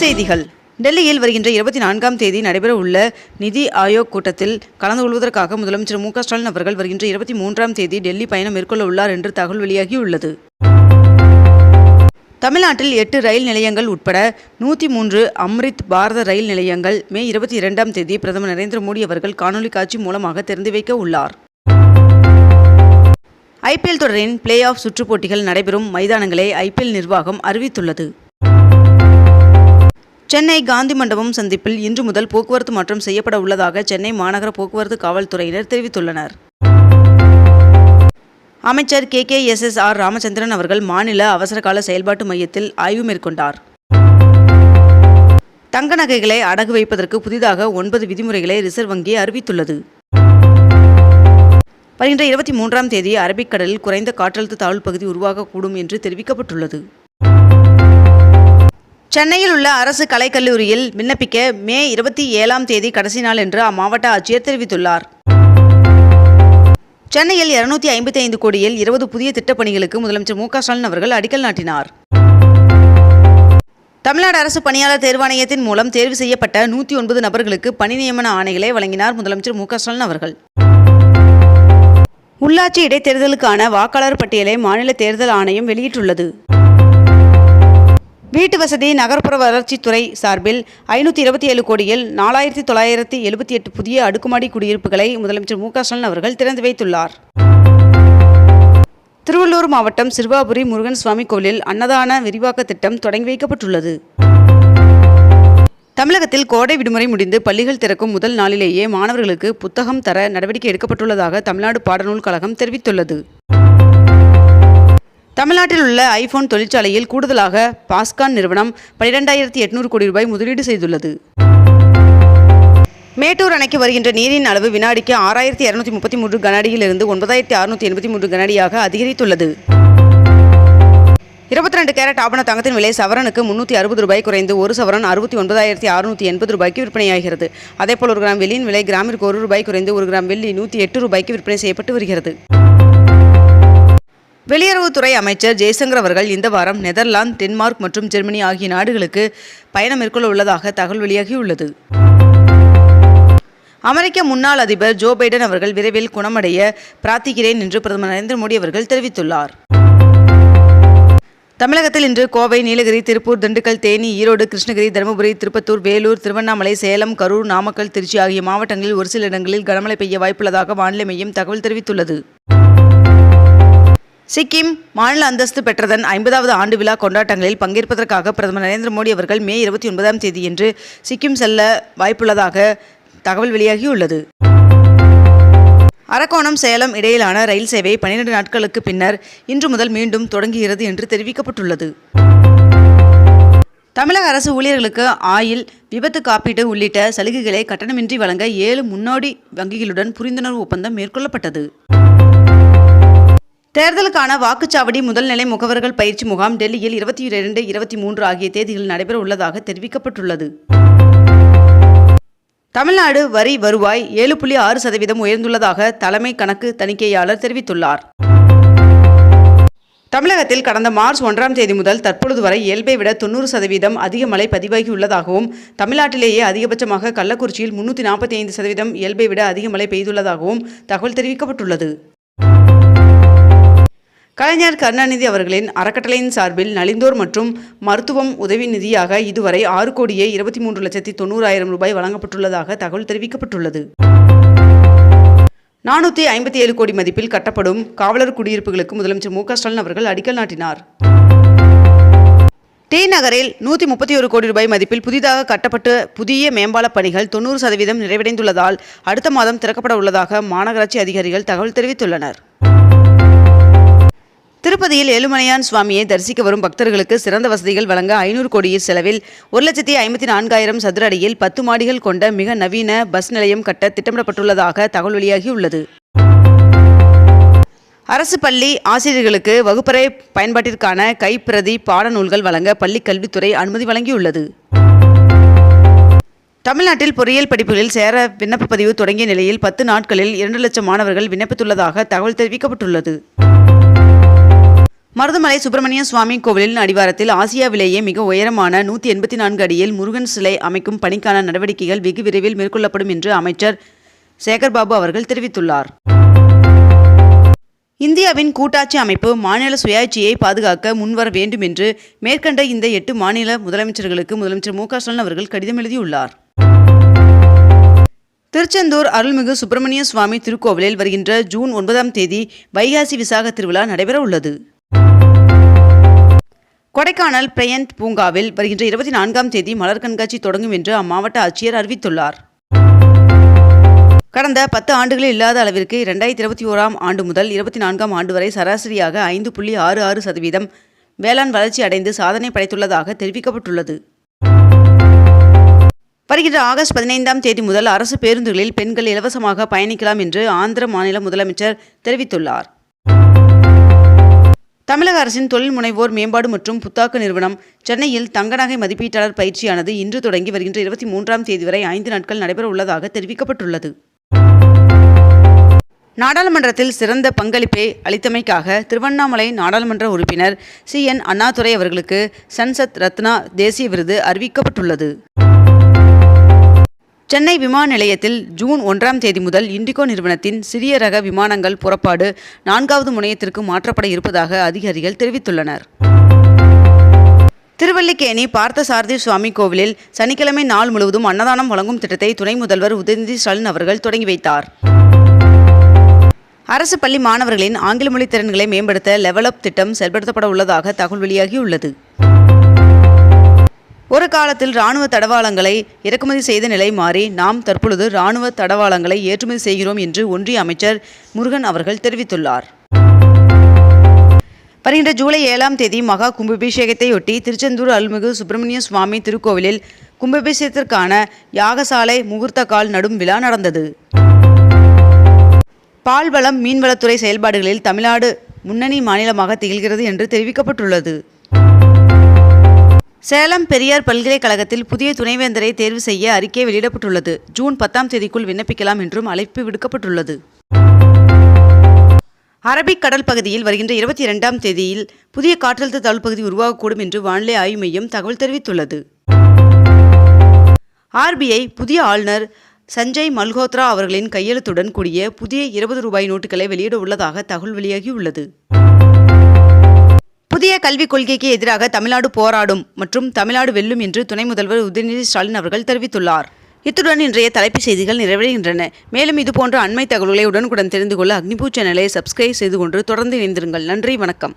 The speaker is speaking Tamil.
செய்திகள். டெல்லியில் வருகின்ற இருபத்தி நான்காம் தேதி நடைபெற உள்ள நிதி ஆயோக் கூட்டத்தில் கலந்து கொள்வதற்காக முதலமைச்சர் மு ஸ்டாலின் அவர்கள் வருகின்ற இருபத்தி மூன்றாம் தேதி டெல்லி பயணம் மேற்கொள்ள உள்ளார் என்று தகவல் வெளியாகியுள்ளது. தமிழ்நாட்டில் எட்டு ரயில் நிலையங்கள் உட்பட நூற்றி மூன்று அம்ரித் பாரத ரயில் நிலையங்கள் மே இருபத்தி இரண்டாம் தேதி பிரதமர் நரேந்திர மோடி அவர்கள் காணொலி காட்சி மூலமாக திறந்து வைக்க உள்ளார். ஐபிஎல் தொடரின் பிளே ஆஃப் சுற்றுப் போட்டிகள் நடைபெறும் மைதானங்களை ஐபிஎல் நிர்வாகம் அறிவித்துள்ளது. சென்னை காந்தி மண்டபம் சந்திப்பில் இன்று முதல் போக்குவரத்து மாற்றம் செய்யப்பட உள்ளதாக சென்னை மாநகர போக்குவரத்து காவல்துறையினர் தெரிவித்துள்ளனர். அமைச்சர் K. K. S. S. R. Ramachandran அவர்கள் மாநில அவசரகால செயல்பாட்டு மையத்தில் ஆய்வு மேற்கொண்டார். தங்க நகைகளை அடகு வைப்பதற்கு புதிதாக ஒன்பது விதிமுறைகளை ரிசர்வ் வங்கி அறிவித்துள்ளது. வருகின்ற இருபத்தி மூன்றாம் தேதி அரபிக்கடலில் குறைந்த காற்றழுத்த தாழ்வு பகுதி உருவாகக்கூடும் என்று தெரிவிக்கப்பட்டுள்ளது. சென்னையில் உள்ள அரசு கலைக்கல்லூரியில் விண்ணப்பிக்க மே இருபத்தி ஏழாம் தேதி கடைசி நாள் என்று அம்மாவட்ட ஆட்சியர் தெரிவித்துள்ளார். சென்னையில் இருநூத்தி ஐம்பத்தி ஐந்து கோடியில் இருபது புதிய திட்டப்பணிகளுக்கு முதலமைச்சர் மு க ஸ்டாலின் அவர்கள் அடிக்கல் நாட்டினார். தமிழ்நாடு அரசு பணியாளர் தேர்வாணையத்தின் மூலம் தேர்வு செய்யப்பட்ட நூற்றி ஒன்பது நபர்களுக்கு பணி நியமன ஆணைகளை வழங்கினார் முதலமைச்சர் மு க ஸ்டாலின் அவர்கள். உள்ளாட்சி இடைத்தேர்தலுக்கான வாக்காளர் பட்டியலை மாநில தேர்தல் ஆணையம் வெளியிட்டுள்ளது. வீட்டு வசதி நகர்ப்புற வளர்ச்சித்துறை சார்பில் ஐநூற்றி இருபத்தி ஏழு கோடியில் நாலாயிரத்தி தொள்ளாயிரத்தி எழுபத்தி எட்டு புதிய அடுக்குமாடி குடியிருப்புகளை முதலமைச்சர் மு ஸ்டாலின் அவர்கள் திறந்து வைத்துள்ளார். திருவள்ளூர் மாவட்டம் சிறுவாபுரி முருகன் சுவாமி கோவிலில் அன்னதான விரிவாக்க திட்டம் தொடங்கி வைக்கப்பட்டுள்ளது. தமிழகத்தில் கோடை விடுமுறை முடிந்து பள்ளிகள் திறக்கும் முதல் நாளிலேயே மாணவர்களுக்கு புத்தகம் தர நடவடிக்கை எடுக்கப்பட்டுள்ளதாக தமிழ்நாடு பாடநூல் கழகம் தெரிவித்துள்ளது. தமிழ்நாட்டில் உள்ள ஐபோன் தொழிற்சாலையில் கூடுதலாக பாஸ்கான் நிறுவனம் பனிரெண்டாயிரத்தி எட்நூறு கோடி ரூபாய் முதலீடு செய்துள்ளது. மேட்டூர் அணைக்கு வருகின்ற நீரின் அளவு வினாடிக்கு ஆறாயிரத்தி இரநூத்தி முப்பத்தி மூன்று கனஅடியிலிருந்து ஒன்பதாயிரத்தி அறுநூற்றி எண்பத்தி மூன்று கனஅடியாக அதிகரித்துள்ளது. இருபத்தி ரெண்டு கேரட் ஆபண தங்கத்தின் விலை சவரனுக்கு முன்னூற்றி அறுபது ரூபாய் குறைந்து ஒரு சவரன் அறுபத்தி ஒன்பதாயிரத்தி அறுநூற்றி எண்பது ரூபாய்க்கு விற்பனையாகிறது. அதேபோல் ஒரு கிராம் வெள்ளியின் விலை கிராமிற்கு ஒரு ரூபாய் குறைந்து ஒரு கிராம் வெள்ளி நூற்றி எட்டு ரூபாய்க்கு விற்பனை செய்யப்பட்டு வருகிறது. வெளியுறவுத்துறை அமைச்சர் ஜெய்சங்கர் அவர்கள் இந்த வாரம் நெதர்லாந்து டென்மார்க் மற்றும் ஜெர்மனி ஆகிய நாடுகளுக்கு பயணம் மேற்கொள்ள உள்ளதாக தகவல் வெளியாகியுள்ளது. அமெரிக்க முன்னாள் அதிபர் ஜோ பைடன் அவர்கள் விரைவில் குணமடைய பிரார்த்திக்கிறேன் என்று பிரதமர் நரேந்திர மோடி அவர்கள் தெரிவித்துள்ளார். தமிழகத்தில் இன்று கோவை நீலகிரி திருப்பூர் திண்டுக்கல் தேனி ஈரோடு கிருஷ்ணகிரி தருமபுரி திருப்பத்தூர் வேலூர் திருவண்ணாமலை சேலம் கரூர் நாமக்கல் திருச்சி ஆகிய மாவட்டங்களில் ஒரு சில இடங்களில் கனமழை பெய்ய வாய்ப்புள்ளதாக வானிலை மையம் தகவல் தெரிவித்துள்ளது. சிக்கிம் மாநில அந்தஸ்து பெற்றதன் ஐம்பதாவது ஆண்டு விழா கொண்டாட்டங்களில் பங்கேற்பதற்காக பிரதமர் நரேந்திர மோடி அவர்கள் மே இருபத்தி ஒன்பதாம் தேதியன்று சிக்கிம் செல்ல வாய்ப்புள்ளதாக தகவல் வெளியாகியுள்ளது. அரக்கோணம் சேலம் இடையிலான ரயில் சேவை பன்னிரண்டு நாட்களுக்கு பின்னர் இன்று முதல் மீண்டும் தொடங்குகிறது என்று தெரிவிக்கப்பட்டுள்ளது. தமிழக அரசு ஊழியர்களுக்கு ஆயில் விபத்து காப்பீடு உள்ளிட்ட சலுகைகளை கட்டணமின்றி வழங்க ஏழு முன்னோடி வங்கிகளுடன் புரிந்துணர்வு ஒப்பந்தம் மேற்கொள்ளப்பட்டது. தேர்தலுக்கான வாக்குச்சாவடி முதல்நிலை முகவர்கள் பயிற்சி முகாம் டெல்லியில் இருபத்தி இரண்டு இருபத்தி மூன்று ஆகிய தேதிகளில் நடைபெற உள்ளதாக தெரிவிக்கப்பட்டுள்ளது. தமிழ்நாடு வரி வருவாய் ஏழு புள்ளி ஆறு சதவீதம் உயர்ந்துள்ளதாக தலைமை கணக்கு தணிக்கையாளர் தெரிவித்துள்ளார். தமிழகத்தில் கடந்த மார்ச் ஒன்றாம் தேதி முதல் தற்பொழுது வரை இயல்பை விட தொண்ணூறு சதவீதம் அதிக மழை பதிவாகியுள்ளதாகவும் தமிழ்நாட்டிலேயே அதிகபட்சமாக கள்ளக்குறிச்சியில் முன்னூற்றி நாற்பத்தி ஐந்து சதவீதம் இயல்பை விட அதிக மழை பெய்துள்ளதாகவும் தகவல் தெரிவிக்கப்பட்டுள்ளது. கலைஞர் கருணாநிதி அவர்களின் அறக்கட்டளையின் சார்பில் நலிந்தோர் மற்றும் மருத்துவம் உதவி நிதியாக இதுவரை ஆறு கோடியே இருபத்தி மூன்று லட்சத்தி தொண்ணூறாயிரம் ரூபாய் வழங்கப்பட்டுள்ளதாக தகவல் தெரிவிக்கப்பட்டுள்ளது. நானூற்றி ஐம்பத்தி ஏழு கோடி மதிப்பில் கட்டப்படும் காவலர் குடியிருப்புகளுக்கு முதலமைச்சர் மு ஸ்டாலின் அவர்கள் அடிக்கல் நாட்டினார். டி நகரில் நூற்றி முப்பத்தி ஒரு கோடி ரூபாய் மதிப்பில் புதிதாக கட்டப்பட்ட புதிய மேம்பாலப் பணிகள் தொண்ணூறு சதவீதம் நிறைவடைந்துள்ளதால் அடுத்த மாதம் திறக்கப்பட உள்ளதாக மாநகராட்சி அதிகாரிகள் தகவல் தெரிவித்துள்ளனர். திருப்பதியில் ஏழுமலையான் சுவாமியை தரிசிக்க வரும் பக்தர்களுக்கு சிறந்த வசதிகள் வழங்க ஐநூறு கோடியில் செலவில் ஒரு லட்சத்தி ஐம்பத்தி நான்காயிரம் சதுர அடியில் பத்து மாடிகள் கொண்ட மிக நவீன பஸ் நிலையம் கட்ட திட்டமிடப்பட்டுள்ளதாக தகவல் வெளியாகியுள்ளது அரசு பள்ளி ஆசிரியர்களுக்கு வகுப்பறை பயன்பாட்டிற்கான கைப்பிரதி பாடநூல்கள் வழங்க பள்ளிக் கல்வித்துறை அனுமதி வழங்கியுள்ளது. தமிழ்நாட்டில் பொறியியல் படிப்புகளில் சேர விண்ணப்ப பதிவு தொடங்கிய நிலையில் பத்து நாட்களில் இரண்டு லட்சம் மாணவர்கள் விண்ணப்பித்துள்ளதாக தகவல் தெரிவிக்கப்பட்டுள்ளது. மருதமலை சுப்பிரமணிய சுவாமி கோவிலின் அடிவாரத்தில் ஆசியாவிலேயே மிக உயரமான நூற்றி எண்பத்தி நான்கு அடியில் முருகன் சிலை அமைக்கும் பணிக்கான நடவடிக்கைகள் வெகு விரைவில் மேற்கொள்ளப்படும் என்று அமைச்சர் சேகர்பாபு அவர்கள் தெரிவித்துள்ளார். இந்தியாவின் கூட்டாட்சி அமைப்பு மாநில சுயாட்சியை பாதுகாக்க முன்வர வேண்டும் என்று மேற்கண்ட இந்த எட்டு மாநில முதலமைச்சர்களுக்கு முதலமைச்சர் மு ஸ்டாலின் அவர்கள் கடிதம் எழுதியுள்ளார். திருச்செந்தூர் அருள்மிகு சுப்பிரமணிய சுவாமி திருக்கோவிலில் வருகின்ற ஜூன் ஒன்பதாம் தேதி வைகாசி விசாக திருவிழா நடைபெற உள்ளது கொடைக்கானல் பிரயந்த் பூங்காவில் வருகின்ற இருபத்தி நான்காம் தேதி மலர் கண்காட்சி தொடங்கும் என்று அம்மாவட்ட ஆட்சியர் அறிவித்துள்ளார். கடந்த பத்து ஆண்டுகளில் இல்லாத அளவிற்கு இரண்டாயிரத்தி இருபத்தி ஓராம் ஆண்டு முதல் இருபத்தி நான்காம் ஆண்டு வரை சராசரியாக ஐந்து புள்ளி ஆறு ஆறு சதவீதம் வேளாண் வளர்ச்சி அடைந்து சாதனை படைத்துள்ளதாக தெரிவிக்கப்பட்டுள்ளது. வருகின்ற ஆகஸ்ட் பதினைந்தாம் தேதி முதல் அரசு பேருந்துகளில் பெண்கள் இலவசமாக பயணிக்கலாம் என்று ஆந்திர மாநில முதலமைச்சர் தெரிவித்துள்ளார். தமிழக அரசின் தொழில் முனைவோர் மேம்பாடு மற்றும் புத்தாக்க நிறுவனம் சென்னையில் தங்க நகை மதிப்பீட்டாளர் பயிற்சியானது இன்று தொடங்கி வருகின்ற இருபத்தி மூன்றாம் தேதி வரை ஐந்து நாட்கள் நடைபெற உள்ளதாக தெரிவிக்கப்பட்டுள்ளது. நாடாளுமன்றத்தில் சிறந்த பங்களிப்பை அளித்தமைக்காக திருவண்ணாமலை நாடாளுமன்ற உறுப்பினர் சி. என். அண்ணாதுரை அவர்களுக்கு சன்சத் ரத்னா தேசிய விருது அறிவிக்கப்பட்டுள்ளது. சென்னை விமான நிலையத்தில் ஜூன் ஒன்றாம் தேதி முதல் இண்டிகோ நிறுவனத்தின் சிறிய ரக விமானங்கள் புறப்பாடு நான்காவது முனையத்திற்கு மாற்றப்பட இருப்பதாக அதிகாரிகள் தெரிவித்துள்ளனர். திருவல்லிக்கேணி பார்த்தசாரதி சுவாமி கோவிலில் சனிக்கிழமை நாள் முழுவதும் அன்னதானம் வழங்கும் திட்டத்தை துணை முதல்வர் உதயநிதி ஸ்டாலின் அவர்கள் தொடங்கி வைத்தார். அரசு பள்ளி மாணவர்களின் ஆங்கில மொழி திறன்களை மேம்படுத்த லெவலப் திட்டம் செயல்படுத்தப்பட உள்ளதாக தகவல் வெளியாகியுள்ளது. ஒரு காலத்தில் இராணுவ தடவாளங்களை இறக்குமதி செய்த நிலை மாறி நாம் தற்பொழுது இராணுவ தடவாளங்களை ஏற்றுமதி செய்கிறோம் என்று ஒன்றிய அமைச்சர் முருகன் அவர்கள் தெரிவித்துள்ளார். வருகின்ற ஜூலை ஏழாம் தேதி மகா கும்பாபிஷேகத்தையொட்டி திருச்செந்தூர் அருள்மிகு சுப்பிரமணிய சுவாமி திருக்கோவிலில் கும்பாபிஷேகத்திற்கான யாகசாலை முகூர்த்த கால் நடும் விழா நடந்தது. பால்வளம் மீன்வளத்துறை செயல்பாடுகளில் தமிழ்நாடு முன்னணி மாநிலமாக திகழ்கிறது என்று தெரிவிக்கப்பட்டுள்ளது. சேலம் பெரியார் பல்கலைக்கழகத்தில் புதிய துணைவேந்தரை தேர்வு செய்ய அறிக்கை வெளியிடப்பட்டுள்ளது. ஜூன் பத்தாம் தேதிக்குள் விண்ணப்பிக்கலாம் என்றும் அழைப்பு விடுக்கப்பட்டுள்ளது. அரபிக் கடல் பகுதியில் வருகின்ற இருபத்தி இரண்டாம் தேதியில் புதிய காற்றழுத்த தாழ்வு பகுதி உருவாகக்கூடும் என்று வானிலை ஆய்வு மையம் தகவல் தெரிவித்துள்ளது. ஆர்பிஐ புதிய ஆளுநர் சஞ்சய் மல்ஹோத்ரா அவர்களின் கையெழுத்துடன் கூடிய புதிய இருபது ரூபாய் நோட்டுகளை வெளியிட உள்ளதாக தகவல் வெளியாகியுள்ளது. கல்விக் கொள்கைக்கு எதிராக தமிழ்நாடு போராடும் மற்றும் தமிழ்நாடு வெல்லும் என்று துணை முதல்வர் உதயநிதி ஸ்டாலின் அவர்கள் தெரிவித்துள்ளார். இத்துடன் இன்றைய தலைப்புச் செய்திகள் நிறைவடைகின்றன. மேலும் இதுபோன்ற அண்மை தகவல்களை உடனுக்குடன் தெரிந்து கொள்ள அக்னிபூ சேனலை சப்ஸ்கிரைப் செய்து கொண்டு தொடர்ந்து இணைந்திருங்கள். நன்றி வணக்கம்.